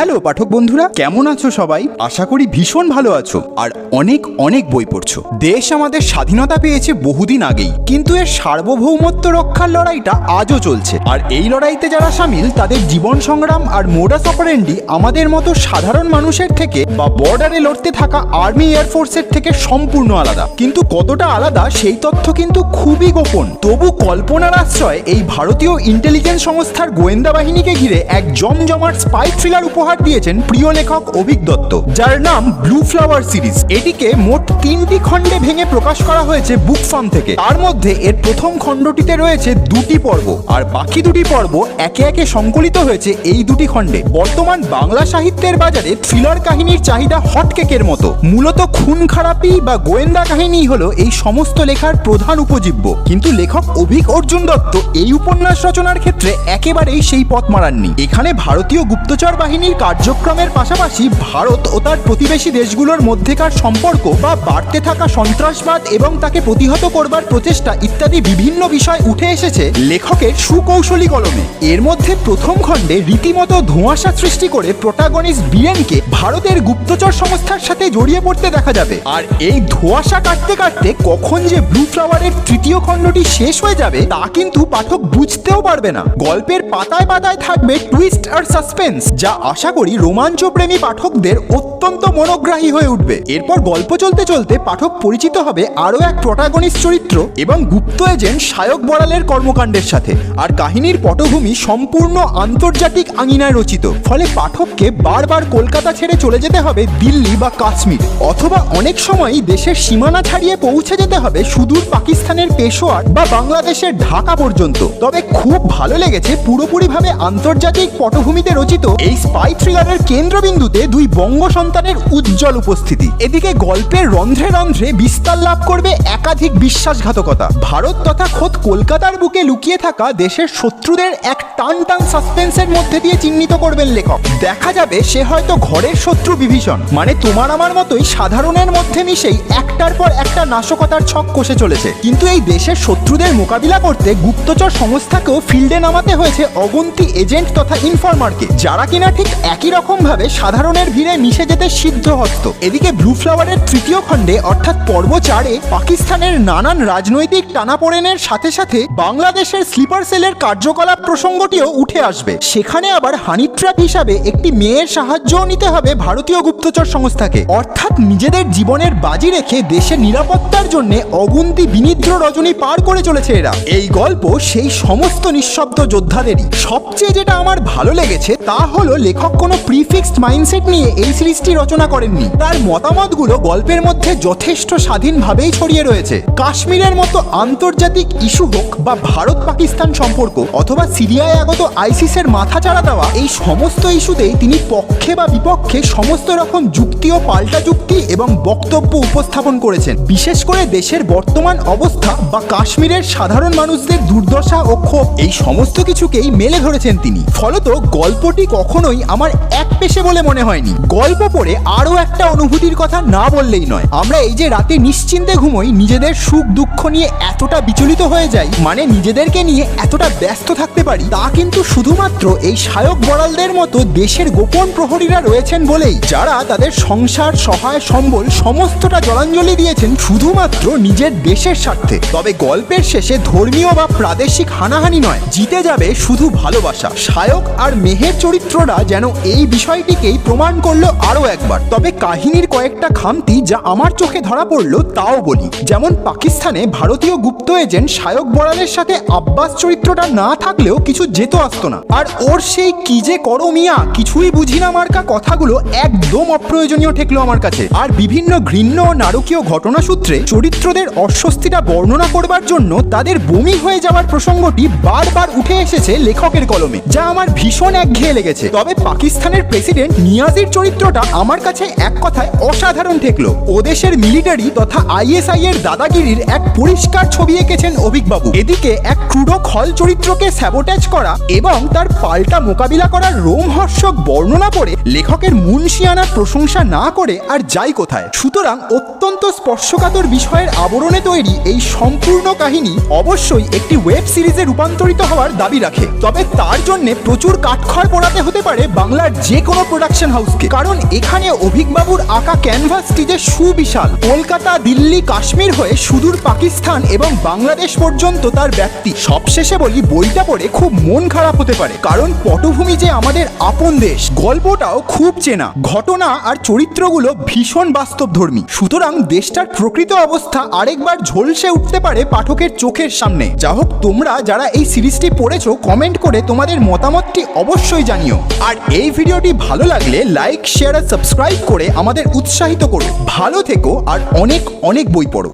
Hello, পাঠক বন্ধুরা। কেমন আছো সবাই? আশা করি ভীষণ ভালো আছো। আর অনেক অনেক বই পড়ছো। দেশ আমাদের স্বাধীনতা পেয়েছে বহুদিন আগেই। কিন্তু এর সার্বভৌমত্ব রক্ষার লড়াইটা আজও চলছে। আর এই লড়াইতে যারা সামিল, তাদের জীবন সংগ্রাম আর মোডাস অপারেন্ডি আমাদের মতো সাধারণ মানুষের থেকে বা বর্ডারে লড়তে থাকা আর্মি এয়ারফোর্সের থেকে সম্পূর্ণ আলাদা। কিন্তু কতটা আলাদা, সেই তথ্য কিন্তু খুবই গোপন। তবু কল্পনার আশ্রয় এই ভারতীয় ইন্টেলিজেন্স সংস্থার গোয়েন্দা বাহিনীকে ঘিরে এক জমজমাট স্পাই থ্রিলার উপহার দিয়েছেন প্রিয় লেখক অভিক দত্ত, যার নাম ব্লু ফ্লাওয়ার সিরিজ এটিকে মোট তিনটি খণ্ডে ভেঙে প্রকাশ করা হয়েছে বুক ফার্ম থেকে। তার মধ্যে এর প্রথম খণ্ডটিতে রয়েছে দুটি পর্ব, আর বাকি দুটি পর্ব একে একে সংকলিত হয়েছে এই দুটি খণ্ডে। বর্তমান বাংলা সাহিত্যের বাজারে থ্রিলার কাহিনীর চাহিদা হটকেকের মতো। মূলত খুন খারাপি বা গোয়েন্দা কাহিনী হলো এই সমস্ত লেখার প্রধান উপজীব্য। কিন্তু লেখক অভিক অর্জুন দত্ত এই উপন্যাস রচনার ক্ষেত্রে একেবারেই সেই পথ মারাননি। এখানে ভারতীয় গুপ্তচর বাহিনীর কার্যক্রমের পাশাপাশি ভারত ও তার প্রতিবেশী দেশগুলোর মধ্যেকার সম্পর্ক বা বাড়তে থাকা সন্ত্রাসবাদ এবং তাকে প্রতিহত করবার প্রচেষ্টা ইত্যাদি বিভিন্ন বিষয় উঠে এসেছে লেখকের সুকৌশলী কলমে। এর মধ্যে প্রথম খণ্ডে রীতিমতো ধোঁয়াশা সৃষ্টি করে প্রোটাগনিস্ট বিএনকে ভারতের গুপ্তচর সংস্থার সাথে জড়িয়ে পড়তে দেখা যাবে। আর এই ধোঁয়াশা কাটতে কাটতে কখন যে ব্লু ফ্লাওয়ারের তৃতীয় খণ্ডটি শেষ হয়ে যাবে, তা কিন্তু পাঠক বুঝতেও পারবে না। গল্পের পাতায় পাতায় থাকবে টুইস্ট আর সাসপেন্স, যা আশা করি রোমাঞ্চপ্রেমী পাঠকদের অত্যন্ত মনোগ্রাহী হয়ে উঠবে। এরপর গল্প চলতে চলতে পাঠক পরিচিত হবে আরও এক প্রোটাগনিস্ট চরিত্র এবং গুপ্ত এজেন্ট সায়ক বড়ালের কর্মকাণ্ডের সাথে। আর কাহিনীর পটভূমি সম্পূর্ণ আন্তর্জাতিক আঙিনায় রচিত। ফলে পাঠককে বারবার কলকাতা ছেড়ে চলে যেতে হবে দিল্লি বা কাশ্মীর। অথবা অনেক সময়ই দেশের সীমানা ছাড়িয়ে পৌঁছে যেতে হবে সুদূর পাকিস্তানের পেশোয়ার বা বাংলাদেশের ঢাকা পর্যন্ত। তবে খুব ভালো লেগেছে পুরোপুরিভাবে আন্তর্জাতিক পটভূমিতে রচিত এই স্পাই থ্রিলারের কেন্দ্রবিন্দুতে দুই বঙ্গ সন্তানের উজ্জ্বল উপস্থিতি। এদিকে গল্পের রন্ধ্রে রন্ধ্রে বিস্তার লাভ করবে একাধিক বিশ্বাসঘাতকতা। ভারত তথা খোদ কলকাতার বুকে লুকিয়ে থাকা দেশের শত্রুদের এক টান টান সাসপেন্সের মধ্যে দিয়ে চিহ্নিত করবেন লেখক। দেখা যাবে সে হয়তো ঘরের শত্রু বিভীষণ। মানে তোমার আমার মতোই সাধারণের মধ্যে মিশেই একটার পর একটা নাশকতার ছক কষে চলেছে। কিন্তু এই দেশের শত্রুদের মোকাবিলা করতে গুপ্তচর সংস্থাকেও ফিল্ডে নামাতে হয়েছে অগন্তি এজেন্ট তথা ইনফরমারকে, যারা কিনা ঠিক একই রকম ভাবে সাধারণের ভিড়ে মিশে যেতে সিদ্ধ হস্ত। এদিকে ব্লু ফ্লাওয়ারের তৃতীয় খণ্ডে, অর্থাৎ পর্ব চারে, পাকিস্তানের নানান রাজনৈতিক টানাপোড়েনের সাথে সাথে বাংলাদেশের স্লিপার সেলের কার্যকলাপ প্রসঙ্গটিও উঠে আসবে। সেখানে আবার হানি ট্র্যাপ হিসাবে একটি মেয়ের সাহায্যও নিতে হবে ভারতীয় গুপ্তচর সংস্থাকে। অর্থাৎ নিজেদের জীবনের বাজি রেখে দেশের নিরাপত্তার জন্য অগুন্তি বিনিদ্র রজনী পার করে চলেছে এরা। এই গল্প সেই সমস্ত নিঃশব্দ যোদ্ধাদেরই। সবচেয়ে যেটা আমার ভালো লেগেছে তা হলো লেখক কোনো প্রিফিক্সড মাইন্ডসেট নিয়ে এই সিরিজটি রচনা করেননি। তার মতামতগুলো গল্পের মধ্যে যথেষ্ট স্বাধীনভাবেই ছড়িয়ে রয়েছে। কাশ্মীরের মতো আন্তর্জাতিক ইস্যু হোক বা ভারত পাকিস্তান সম্পর্ক অথবা সিরিয়ায় আগত আইসিসের মাথা চাড়া দেওয়া, এই সমস্ত ইস্যুতেই তিনি পক্ষে বা বিপক্ষে সমস্ত রকম যুক্তি ও পাল্টা যুক্তি এবং বক্তব্য উপস্থাপন করেছেন। বিশেষ করে দেশের বর্তমান অবস্থা বা কাশ্মীরের সাধারণ মানুষদের দুর্দশা ও ক্ষোভ, এই সমস্ত কিছুকেই মেলে ধরেছেন তিনি। ফলত গল্পটি কখনোই আমার এক পেশে বলে মনে হয়নি। গল্প পড়ে আরও একটা অনুভূতির কথা না বললেই নয়। আমরা এই যে রাতে নিশ্চিন্তে ঘুমোই, নিজেদের সুখ দুঃখ নিয়ে এতটা বিচলিত হয়ে যাই মানে নিজেদেরকে নিয়ে এতটা ব্যস্ত থাকতে পারি, তা কিন্তু শুধুমাত্র এই সায়ক বড়ালদের মতো দেশের গোপন প্রহরীরা রয়েছেন বলেই, যারা তাদের সংসার, সহায়, সম্বল সমস্তটা জলাঞ্জলি দিয়েছেন শুধুমাত্র নিজের দেশের স্বার্থে। তবে গল্পের শেষে ধর্মীয় বা প্রাদেশিক হানাহানি নয়, জিতে যাবে শুধু ভালোবাসা। সায়ক আর মেহের চরিত্ররা যেন এই বিষয়টিকেই প্রমাণ করল আরও একবার। তবে কাহিনীর কয়েকটা খামতি যা আমার চোখে ধরা পড়ল তাও বলি। যেমন পাকিস্তানে ভারতীয় গুপ্ত এজেন্ট সায়ক বড়ালের সাথে আব্বাস চরিত্রটা না থাকলেও কিছু যেত আসতো না। আর ওর সেই কি যে করো মিয়া কিছুই বুঝি না মার্কা কথাগুলো একদম অপ্রয়োজনীয় ঠেকলো আমার কাছে। আর বিভিন্ন ঘৃণ্য ও নারকীয় ঘটনা সূত্রে চরিত্রদের অস্বস্তিটা বর্ণনা করবার জন্য তাদের বমি হয়ে যাওয়ার প্রসঙ্গটি বারবার উঠে এসেছে লেখকের কলমে, যা আমার ভীষণ একঘেয়ে লেগেছে। তবে পাকিস্তানের প্রেসিডেন্ট নিয়াজির চরিত্রটা আমার কাছে এক কথায় অসাধারণ ঠেকলো। ও দেশের মিলিটারি তথা আইএসআই এর দাদাগিরির এক পরিষ্কার ছবি এঁকেছেন অভিকবাবু। এদিকে এক ক্রুডো খল চরিত্রকে স্যাবোটেজ করা এবং তার পাল্টা মোকাবিলা করার রোমহর্ষক বর্ণনা পড়ে লেখকের মুন্সিয়ানার প্রশংসা না করে আর যাই কোথায়। সুতরাং অত্যন্ত স্পর্শকাতর বিষয়ের আবরণে তৈরি এই সম্পূর্ণ কাহিনী অবশ্যই একটি ওয়েব সিরিজে রূপান্তরিত হওয়ার দাবি রাখে। তবে তার জন্য প্রচুর কাঠখড় পোড়াতে হতে পারে বাংলা বাংলার যে কোনো প্রোডাকশন হাউসকে কারণ এখানে অভিকবাবুর আঁকা ক্যানভাসটি যে সুবিশাল। কলকাতা, দিল্লি, কাশ্মীর হয়ে সুদূর পাকিস্তান এবং বাংলাদেশ পর্যন্ত তার ব্যক্তি সবশেষে বলি, বইটা পড়ে খুব মন খারাপ হতে পারে। কারণ পটভূমি যে আমাদের আপন দেশ, গল্পটাও খুব চেনা। ঘটনা আর চরিত্রগুলো ভীষণ বাস্তবধর্মী। সুতরাং দেশটার প্রকৃত অবস্থা আরেকবার ঝলসে উঠতে পারে পাঠকের চোখের সামনে। যা হোক, তোমরা যারা এই সিরিজটি পড়েছো কমেন্ট করে তোমাদের মতামতটি অবশ্যই জানিও। আর এই ভিডিওটি ভালো লাগলে লাইক, শেয়ার আর সাবস্ক্রাইব করে আমাদের উৎসাহিত করো ভালো থেকো আর অনেক অনেক বই পড়ো।